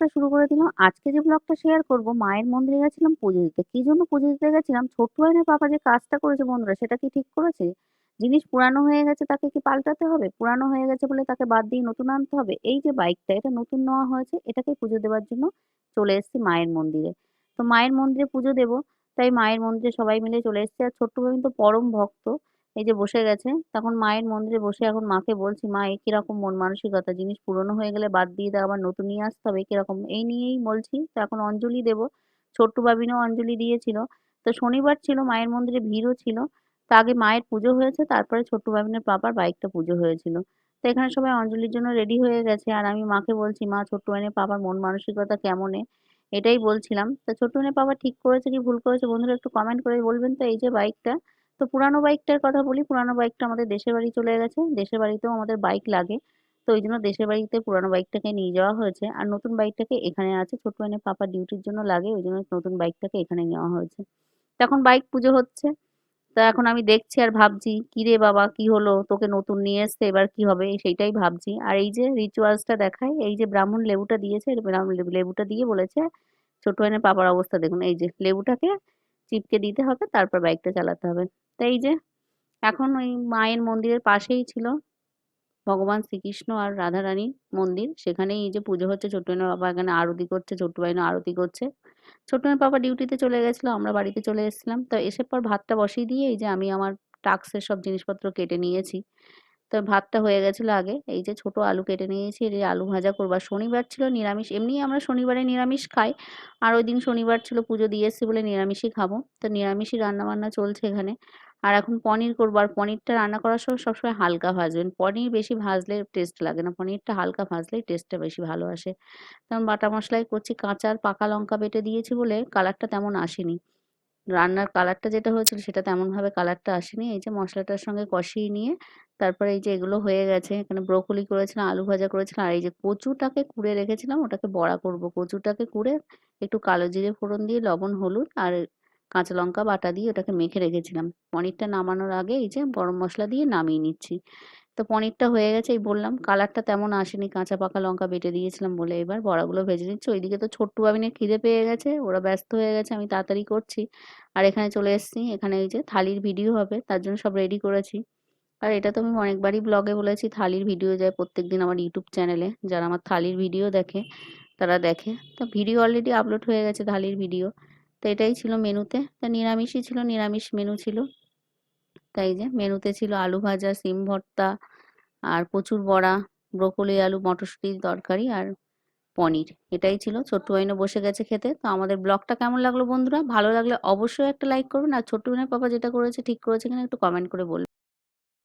ব্লগটা শুরু করে দিলাম। আজকে যে ব্লগটা শেয়ার করব, মায়ের মন্দিরে গেছিলাম পুজো দিতে। কি জন্য পুজো দিতে গেছিলাম? ছোট্ট আয়নের পাপা যে কাজটা করেছে বন্ধুরা, সেটা কি ঠিক করেছে? জিনিস পুরানো হয়ে গেছে, তাকে কি পাল্টাতে হবে? পুরানো হয়ে গেছে বলে তাকে বাদ দিয়ে নতুন আনতে হবে? এই যে বাইকটা এটা নতুন নেওয়া হয়েছে এটাকে পুজো দেওয়ার জন্য চলে এসেছি মায়ের মন্দিরে। তো মায়ের মন্দিরে পুজো দেবো, তাই মায়ের মন্দিরে সবাই মিলে চলে এসেছে। আর ছোট্ট ভাবিন তো পরম ভক্ত। এই যে বসে গেছে, তখন মায়ের মন্দিরে বসে এখন মাকে বলছি, মা এ কীরকম মন মানসিকতা? জিনিস পুরনো হয়ে গেলে বাদ দিয়ে দেওয়া আবার নতুন নিয়ে আসতে হবে। কীরকম, এই নিয়েই বলছি। তো এখন অঞ্জলি দেব। ছোট্ট বাবিনও অঞ্জলি দিয়েছিল। তো শনিবার ছিল, মায়ের মন্দিরে ভিড়ও ছিল। তো আগে মায়ের পুজো হয়েছে, তারপরে ছোট্ট বাবিনের পাপার বাইকটা পুজো হয়েছিল। তো এখানে সবাই অঞ্জলির জন্য রেডি হয়ে গেছে। আর আমি মাকে বলছি, মা, ছোট্ট বাবিনের পাপার মন মানসিকতা কেমন? এটাই বলছিলাম। তো ছোট্ট বাবিনের পাপা ঠিক করেছে কি ভুল করেছে, বন্ধুরা একটু কমেন্ট করে বলবেন তো? এই যে বাইকটা তো পুরানো বাইকটার কথা বলি, পুরানো বাইকটা আমাদের দেশের বাড়ি চলে গেছে, দেশের বাড়িতেও আমাদের বাইক লাগে। তো ওই জন্য দেশের বাড়িতে পুরানো বাইকটাকে নিয়ে যাওয়া হয়েছে। আর নতুন বাইকটাকে এখানে আছে ছোট মানে পাপা ডিউটির জন্য লাগে, ওই জন্য নতুন বাইকটাকে এখানে নেওয়া হয়েছে। তো এখন বাইক পুজো হচ্ছে। তা এখন আমি দেখছি আর ভাবছি কি রে বাবা, কি হলো? তোকে নতুন নিয়ে এসছে, এবার কি হবে? সেইটাই ভাবছি। আর এই যে রিচুয়ালসটা দেখায়, এই যে ব্রাহ্মণ লেবুটা দিয়েছে ব্রাহ্মণ লেবুটা দিয়ে বলেছে ছোট এনে পাপার অবস্থা দেখুন। এই যে লেবুটাকে চিপকে দিতে হবে, তারপর বাইকটা চালাতে হবে। তো এই যে, এখন ওই মায়ের মন্দিরের পাশেই ছিল ভগবান শ্রীকৃষ্ণ আর রাধারানীর মন্দির। সেখানেই এই যে পুজো হচ্ছে, ছোট্ট বাবা এখানে আরতি করছে, ছোট্ট বাইনও আরতি করছে। ছোট্ট বাবা ডিউটিতে চলে গেছিল, আমরা বাড়িতে চলে এসেছিলাম। তো এসে পর ভাতটা বসিয়ে দিয়ে এই যে আমি আমার টাক্সের সব জিনিসপত্র কেটে নিয়েছি। তো ভাতটা হয়ে গেছিল আগে, এই যে ছোট আলু কেটে নিয়েছি, এই আলু ভাজা করব। শনিবার ছিল নিরামিষ, এমনি আমরা শনিবারে নিরামিষ খাই। আর ওই দিন শনিবার ছিল পুজো দিয়ে এসছি বলে নিরামিষই খাব। তো নিরামিষই রান্নাবান্না চলছে এখানে। আর এখন পনির করব। আর পনিরটা রান্না করার সময় সবসময় হালকা ভাজবেন। পনির বেশি ভাজলে টেস্ট লাগে না। পনিরটা হালকা ভাজলেই টেস্টটা বেশি ভালো আসে। তেমন বাটা মশলাই করছি, কাঁচা আর পাকা লঙ্কা বেটে দিয়েছি বলে কালারটা তেমন আসেনি। রান্নার কালারটা যেটা হয়েছিল সেটা তেমনভাবে কালারটা আসেনি। এই যে মশলাটার সঙ্গে কষিয়ে নিয়ে তারপরে এই যে এগুলো হয়ে গেছে। এখানে ব্রোকলি করেছিলাম, আলু ভাজা করেছিলাম, আর এই যে কচুটাকে কুড়ে রেখেছিলাম, ওটাকে বড়া করব। কচুটাকে কুড়ে একটু কালো জিরে ফোড়ন দিয়ে, লবণ, হলুদ আর কাঁচা লঙ্কা বাটা দিয়ে ওটাকে মেখে রেখেছিলাম। পনিরটা নামানোর আগে এই যে গরম মশলা দিয়ে নামিয়ে নিচ্ছি। তো পনিরটা হয়ে গেছে, এই বললাম কালারটা তেমন আসেনি, কাঁচা পাকা লঙ্কা বেটে দিয়েছিলাম বলে এবার বড়াগুলো ভেজে নিচ্ছি। ওইদিকে তো ছোট্ট বাবিনের খিদে পেয়ে গেছে, ওরা ব্যস্ত হয়ে গেছে, আমি তাড়াতাড়ি করছি। আর এখানে চলে এসেছি, এখানে এই যে থালির ভিডিও হবে, তার জন্য সব রেডি করেছি। আর এটা তো আমি অনেকবারই ব্লগে বলেছি, থালির ভিডিও যায় প্রত্যেক দিন আমার ইউটিউব চ্যানেলে যারা আমার থালির ভিডিও দেখে, তারা দেখে। তো ভিডিও অলরেডি আপলোড হয়ে গেছে, থালির ভিডিও। তো এটাই ছিল মেনুতে। তা নিরামিষই ছিল, নিরামিষ মেনু ছিল। তাই যে মেনুতে ছিল আলু ভাজা, সিম ভর্তা আর প্রচুর বড়া, ব্রোকলি, আলু, মটরশুঁটির তরকারি আর পনির। এটাই ছিল। ছোট্ট বাইনও বসে গেছে খেতে। তো আমাদের ব্লগটা কেমন লাগল বন্ধুরা? ভালো লাগলে অবশ্যই একটা লাইক করবেন। আর ছোট্ট বাইনের পাপা যেটা করেছে, ঠিক করেছে কিনা একটু কমেন্ট করে বলবেন।